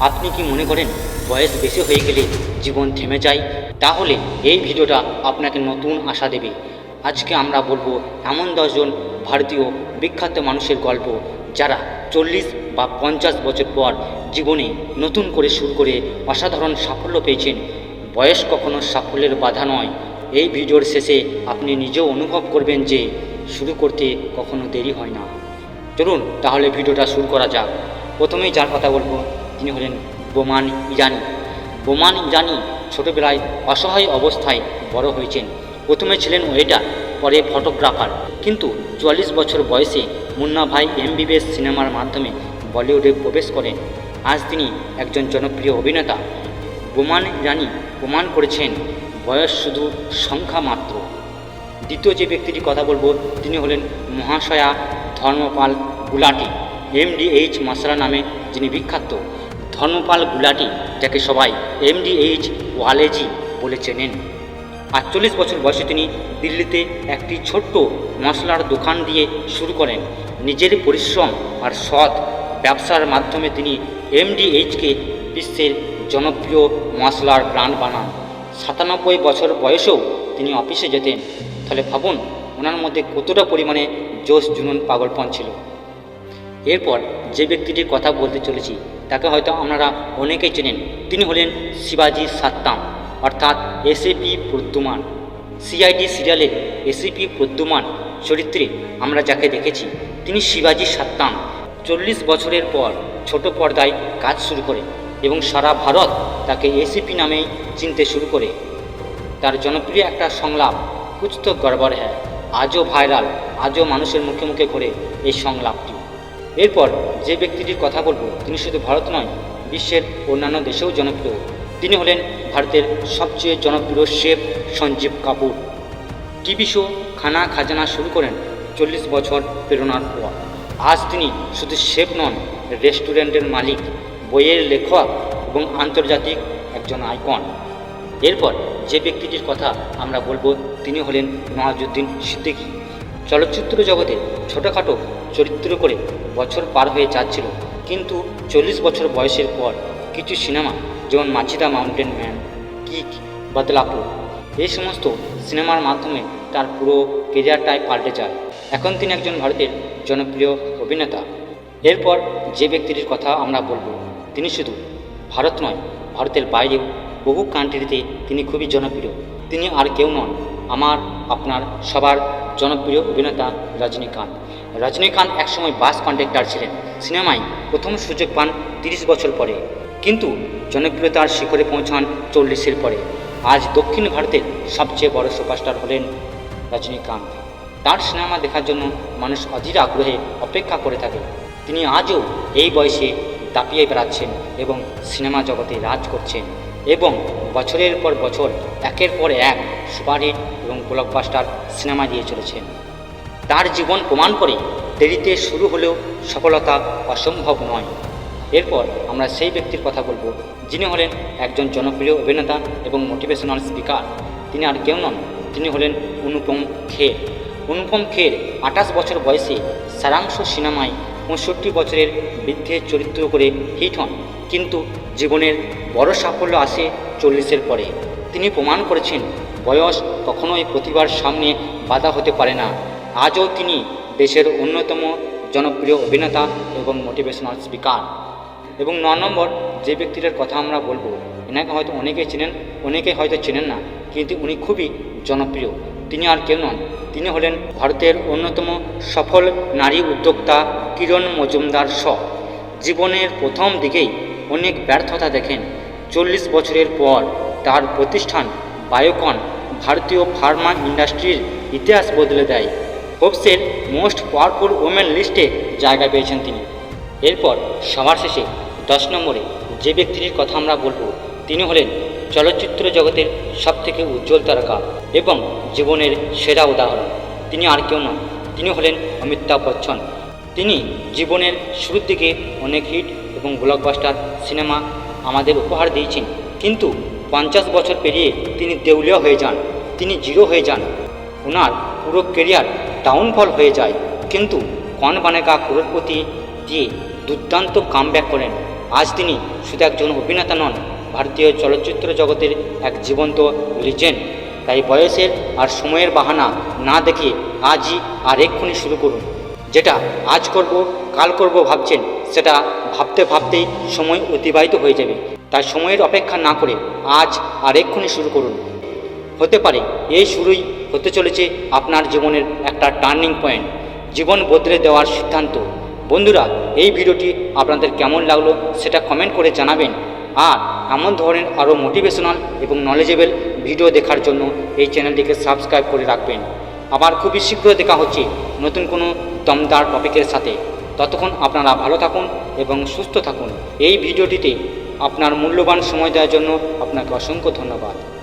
আপনি কি মনে করেন বয়স বেশি হয়ে গেলে জীবন থেমে যায়? তাহলে এই ভিডিওটা আপনাকে নতুন আশা দেবে। আজকে আমরা বলব এমন দশজন ভারতীয় বিখ্যাত মানুষের গল্প যারা চল্লিশ বা পঞ্চাশ বছর পর জীবনে নতুন করে শুরু করে অসাধারণ সাফল্য পেয়েছেন। বয়স কখনো সাফল্যের বাধা নয়। এই ভিডিওর শেষে আপনি নিজেও অনুভব করবেন যে শুরু করতে কখনো দেরি হয় না। চলুন তাহলে ভিডিওটা শুরু করা যাক। প্রথমেই যার কথা বলব তিনি হলেন বোমান ইরানি। বোমান ইরানি ছোটবেলায় অসহায় অবস্থায় বড় হয়েছেন। প্রথমে ছিলেন ওয়েটার পরে ফটোগ্রাফার। কিন্তু চুয়াল্লিশ বছর বয়সে মুন্না ভাই এমবিবিএস সিনেমার মাধ্যমে বলিউডে প্রবেশ করেন। আজ তিনি একজন জনপ্রিয় অভিনেতা। বোমান ইরানি প্রমাণ করেছেন, বয়স শুধু সংখ্যা মাত্র। দ্বিতীয় যে ব্যক্তিটি কথা বলব, তিনি হলেন মহাশয়া ধর্মপাল গুলাটি এমডিএইচ মশলা নামে যিনি বিখ্যাত। ধর্মপাল গুলাটি, যাকে সবাই এমডিএইচ ওয়ালেজি বলে চেনেন। আটচল্লিশ বছর বয়সে তিনি দিল্লিতে একটি ছোট্ট মশলার দোকান দিয়ে শুরু করেন। নিজের পরিশ্রম আর সৎ ব্যবসার মাধ্যমে তিনি এমডিএইচকে বিশ্বের জনপ্রিয় মশলার ব্র্যান্ড বানান। সাতানব্বই বছর বয়সেও তিনি অফিসে যেতেন। তাহলে ভাবুন, ওনার মধ্যে কতটা পরিমাণে জোশ জুনুন পাগলপন ছিল। এরপর যে ব্যক্তিটির কথা বলতে চলেছি, তাকে হয়তো আপনারা অনেকেই চেনেন। তিনি হলেন শিবাজি সাত্তাম, অর্থাৎ এসিপি প্রদ্যুমান। সিআইডি সিরিয়ালের এসিপি প্রদ্যুমান চরিত্রে আমরা যাকে দেখেছি, তিনি শিবাজি সাত্তাম। চল্লিশ বছরের পর ছোট পর্দায় কাজ শুরু করে এবং সারা ভারত তাকে এসিপি নামেই চিনতে শুরু করে। তার জনপ্রিয় একটা সংলাপ কুছ তো গড়বড় হ্যাঁ আজও ভাইরাল, আজও মানুষের মুখে মুখে করে এই সংলাপটি। এরপর যে ব্যক্তিটির কথা বলব, তিনি শুধু ভারত নয়, বিশ্বের অন্যান্য দেশেও জনপ্রিয়। তিনি হলেন ভারতের সবচেয়ে জনপ্রিয় chef Sanjeev Kapoor. TV show Khana Khazana শুরু করেন চল্লিশ বছর প্রেরণার পর। আজ তিনি শুধু শেফ নন, রেস্টুরেন্টের মালিক, বইয়ের লেখক এবং আন্তর্জাতিক একজন আইকন। এরপর যে ব্যক্তিটির কথা আমরা বলব, তিনি হলেন নওয়াজুদ্দিন সিদ্দিকী। চলচ্চিত্র জগতে ছোটোখাটো চরিত্র করে বছর পার হয়ে যাচ্ছিল। কিন্তু চল্লিশ বছর বয়সের পর কিছু সিনেমা, যেমন মাছিদা মাউন্টেন ম্যান, কিক, বদলাপুর এই সমস্ত সিনেমার মাধ্যমে তার পুরো কেরিয়ারটাই পাল্টে যায়। এখন তিনি একজন ভারতের জনপ্রিয় অভিনেতা। এরপর যে ব্যক্তিটির কথা আমরা বলব, তিনি শুধু ভারত নয়, ভারতের বাইরেও বহু কান্ট্রিতে তিনি খুবই জনপ্রিয়। তিনি আর কেউ নন আমার, আপনার, সবার জনপ্রিয় অভিনেতা রজনীকান্ত। রজনীকান্ত একসময় বাস কন্ডাক্টর ছিলেন। সিনেমায় প্রথম সুযোগ পান তিরিশ বছর পরে। কিন্তু জনপ্রিয়তার শিখরে পৌঁছান চল্লিশের পরে। আজ দক্ষিণ ভারতের সবচেয়ে বড় সুপারস্টার হলেন রজনীকান্ত। তার সিনেমা দেখার জন্য মানুষ অধীর আগ্রহে অপেক্ষা করে থাকে। তিনি আজও এই বয়সে দাপিয়ে বেড়াচ্ছেন এবং সিনেমা জগতে রাজ করছেন এবং বছরের পর বছর, একের পর এক সুপারহিট এবং ব্লকবাস্টার সিনেমা দিয়ে চলেছেন তার জীবন প্রমাণ করে দেরিতে শুরু হলেও সফলতা অসম্ভব নয়। এরপর আমরা সেই ব্যক্তির কথা বলব, যিনি হলেন একজন জনপ্রিয় অভিনেতা এবং মোটিভেশনাল স্পিকার তিনি আর কেউ নন, তিনি হলেন অনুপম খের। অনুপম খের আঠাশ বছর বয়সে সারাংশ সিনেমায় পঁয়ষট্টি বছরের বৃদ্ধের চরিত্র করে হিট হন। কিন্তু জীবনের বড় সাফল্য আসে চল্লিশের পরে। তিনি প্রমাণ করেছেন বয়স কখনোই প্রতিভার সামনে বাধা হতে পারে না। আজও তিনি দেশের অন্যতম জনপ্রিয় অভিনেতা এবং মোটিভেশনাল স্পিকার এবং ন নম্বর, যে ব্যক্তিটার কথা আমরা বলব, এনাকে হয়তো অনেকেই চেনেন, অনেকে হয়তো চেনেন না, কিন্তু উনি খুবই জনপ্রিয়। তিনি আর কেউ নন। তিনি হলেন ভারতের অন্যতম সফল নারী উদ্যোক্তা কিরণ মজুমদার শ। জীবনের প্রথম দিকেই অনেক ব্যর্থতা দেখেন। চল্লিশ বছরের পর তার প্রতিষ্ঠান বায়োকন ভারতীয় ফার্মা ইন্ডাস্ট্রির ইতিহাস বদলে দেয়। ফোর্বসের মোস্ট পাওয়ারফুল ওমেন লিস্টে জায়গা পেয়েছেন তিনি। এরপর সবার শেষে দশ নম্বরে যে ব্যক্তিটির কথা আমরা বলব, তিনি হলেন চলচ্চিত্র জগতের সবথেকে উজ্জ্বল তারকা এবং জীবনের সেরা উদাহরণ। তিনি আর কেউ নন, তিনি হলেন অমিতাভ বচ্চন। তিনি জীবনের শুরুর দিকে অনেক হিট এবং ব্লকবাস্টার সিনেমা আমাদের উপহার দিয়েছেন। কিন্তু পঞ্চাশ বছর পেরিয়ে তিনি দেউলিয়া হয়ে যান, তিনি জিরো হয়ে যান। ওনার পুরো কেরিয়ার ডাউনফল হয়ে যায়। কিন্তু কন বানেগা করোড়পতি দিয়ে দুর্দান্ত কামব্যাক করেন। আজ তিনি শুধু একজন অভিনেতা নন, ভারতীয় চলচ্চিত্র জগতের এক জীবন্ত লিজেন্ড তাই বয়সের আর সময়ের বাহানা না দেখে আজই আর এক্ষুনি শুরু করুন। যেটা আজ করব, কাল করব ভাবছেন, সেটা ভাবতে ভাবতেই সময় অতিবাহিত হয়ে যাবে। তাই সময়ের অপেক্ষা না করে আজ আর এক্ষুনি শুরু করুন। হতে পারে এই শুরুই হতে চলেছে আপনার জীবনের একটা টার্নিং পয়েন্ট জীবন বদলে দেওয়ার সিদ্ধান্ত। বন্ধুরা, এই ভিডিওটি আপনাদের কেমন লাগল সেটা কমেন্ট করে জানাবেন। আর এমন ধরনের আরও মোটিভেশনাল এবং নলেজেবল ভিডিও দেখার জন্য এই চ্যানেলটিকে সাবস্ক্রাইব করে রাখবেন। আবার খুবই শীঘ্র দেখা হচ্ছে নতুন কোনো দমদার টপিকের সাথে। ততক্ষণ আপনারা ভালো থাকুন এবং সুস্থ থাকুন। এই ভিডিওটিতে আপনার মূল্যবান সময় দেওয়ার জন্য আপনাকে অসংখ্য ধন্যবাদ।